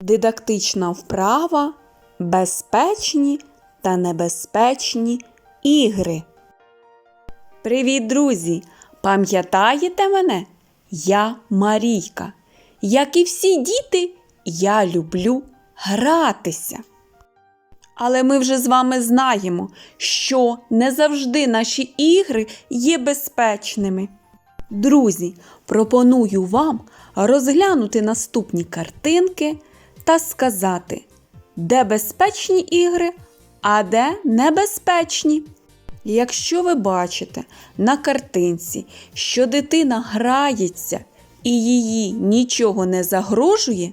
Дидактична вправа безпечні та небезпечні ігри. Привіт, друзі! Пам'ятаєте мене? Я Марійка. Як і всі діти, я люблю гратися. Але ми вже з вами знаємо, що не завжди наші ігри є безпечними. Друзі, пропоную вам розглянути наступні картинки та сказати, де безпечні ігри, а де небезпечні. Якщо ви бачите на картинці, що дитина грається і її нічого не загрожує,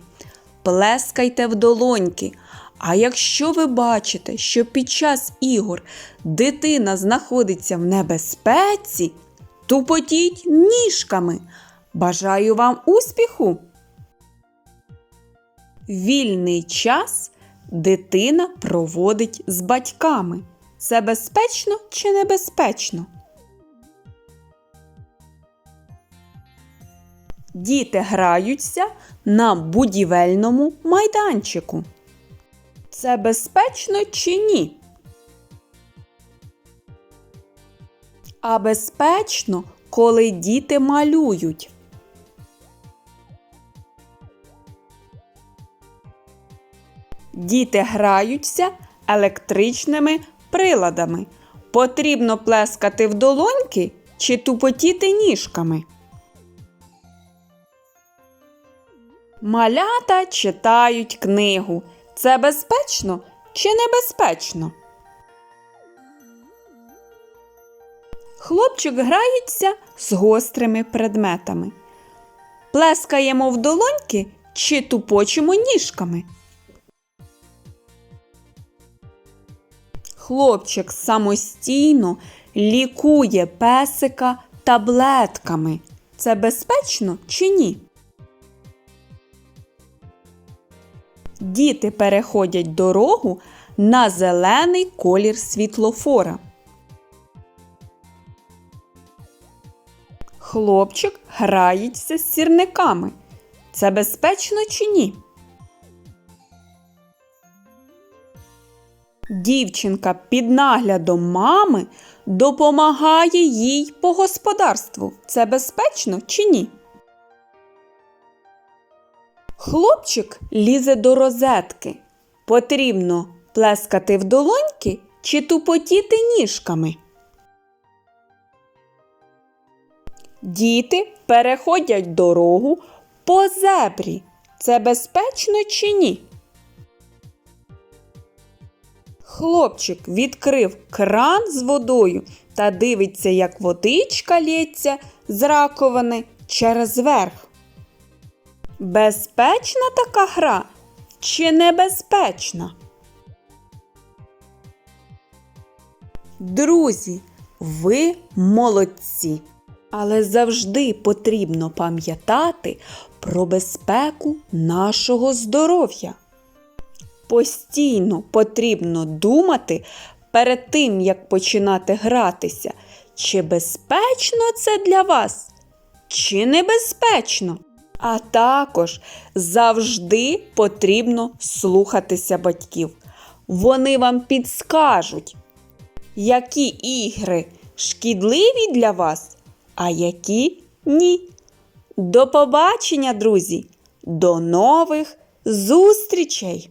плескайте в долоньки. А якщо ви бачите, що під час ігор дитина знаходиться в небезпеці, тупотіть ніжками. Бажаю вам успіху! Вільний час дитина проводить з батьками. Це безпечно чи небезпечно? Діти граються на будівельному майданчику. Це безпечно чи ні? А безпечно, коли діти малюють. Діти граються електричними приладами. Потрібно плескати в долоньки чи тупотіти ніжками. Малята читають книгу. Це безпечно чи небезпечно? Хлопчик грається з гострими предметами. Плескаємо в долоньки чи тупочимо ніжками. Хлопчик самостійно лікує песика таблетками. Це безпечно чи ні? Діти переходять дорогу на зелений колір світлофора. Хлопчик грається з сірниками. Це безпечно чи ні? Дівчинка під наглядом мами допомагає їй по господарству. Це безпечно чи ні? Хлопчик лізе до розетки. Потрібно плескати в долоньки чи тупотіти ніжками. Діти переходять дорогу по зебрі. Це безпечно чи ні? Хлопчик відкрив кран з водою та дивиться, як водичка лється з раковини через верх. Безпечна така гра чи небезпечна? Друзі, ви молодці. Але завжди потрібно пам'ятати про безпеку нашого здоров'я. Постійно потрібно думати перед тим, як починати гратися, чи безпечно це для вас, чи небезпечно. А також завжди потрібно слухатися батьків. Вони вам підскажуть, які ігри шкідливі для вас, а які ні. До побачення, друзі! До нових зустрічей!